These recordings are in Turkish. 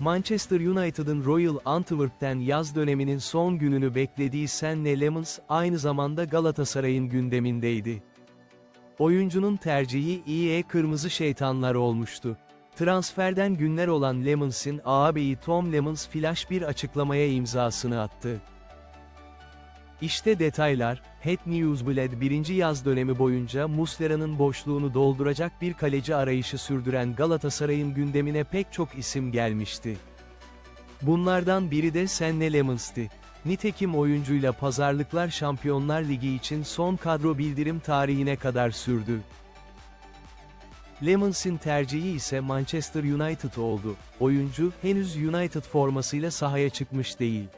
Manchester United'ın Royal Antwerp'ten yaz döneminin son gününü beklediği Senle Lemans, aynı zamanda Galatasaray'ın gündemindeydi. Oyuncunun tercihi İE Kırmızı Şeytanlar olmuştu. Transferden günler olan Lemans'in ağabeyi Tom Lemans flash bir açıklamaya imzasını attı. İşte detaylar, Head Newsblad birinci yaz dönemi boyunca Muslera'nın boşluğunu dolduracak bir kaleci arayışı sürdüren Galatasaray'ın gündemine pek çok isim gelmişti. Bunlardan biri de Senne Lemans'tı. Nitekim oyuncuyla pazarlıklar Şampiyonlar Ligi için son kadro bildirim tarihine kadar sürdü. Lemans'in tercihi ise Manchester United oldu. Oyuncu, henüz United formasıyla sahaya çıkmış değil.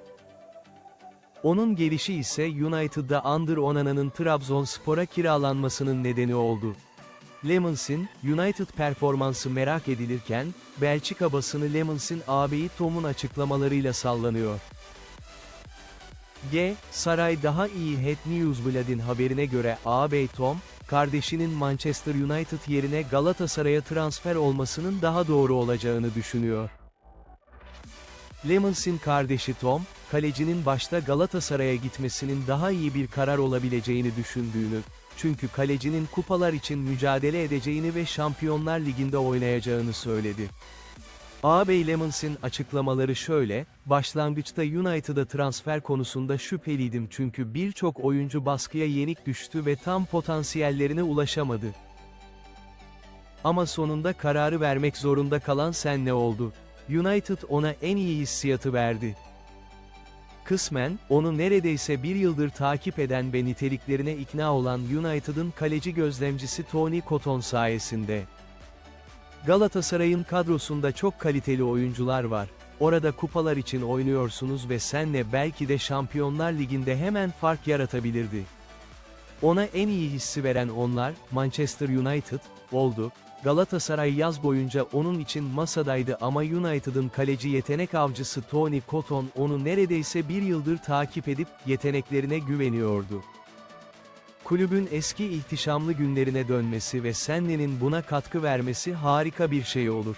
Onun gelişi ise United'da Under Onana'nın Trabzonspor'a kiralanmasının nedeni oldu. Lemans'in, United performansı merak edilirken, Belçika basını Lemans'in ağabeyi Tom'un açıklamalarıyla sallanıyor. G. Saray daha iyi Head Newsblad'in haberine göre ağabey Tom, kardeşinin Manchester United yerine Galatasaray'a transfer olmasının daha doğru olacağını düşünüyor. Lemans'in kardeşi Tom, kalecinin başta Galatasaray'a gitmesinin daha iyi bir karar olabileceğini düşündüğünü, çünkü kalecinin kupalar için mücadele edeceğini ve Şampiyonlar Ligi'nde oynayacağını söyledi. Ağabey Lemans'in açıklamaları şöyle, başlangıçta United'a transfer konusunda şüpheliydim çünkü birçok oyuncu baskıya yenik düştü ve tam potansiyellerine ulaşamadı. Ama sonunda kararı vermek zorunda kalan sen ne oldu? United ona en iyi hissiyatı verdi. Kısmen, onu neredeyse bir yıldır takip eden ve niteliklerine ikna olan United'ın kaleci gözlemcisi Tony Cotton sayesinde. Galatasaray'ın kadrosunda çok kaliteli oyuncular var. Orada kupalar için oynuyorsunuz ve senle belki de Şampiyonlar Ligi'nde hemen fark yaratabilirdi. Ona en iyi hissi veren onlar, Manchester United, oldu. Galatasaray yaz boyunca onun için masadaydı ama United'ın kaleci yetenek avcısı Tony Cotton onu neredeyse bir yıldır takip edip, yeteneklerine güveniyordu. Kulübün eski ihtişamlı günlerine dönmesi ve Senne'nin buna katkı vermesi harika bir şey olur.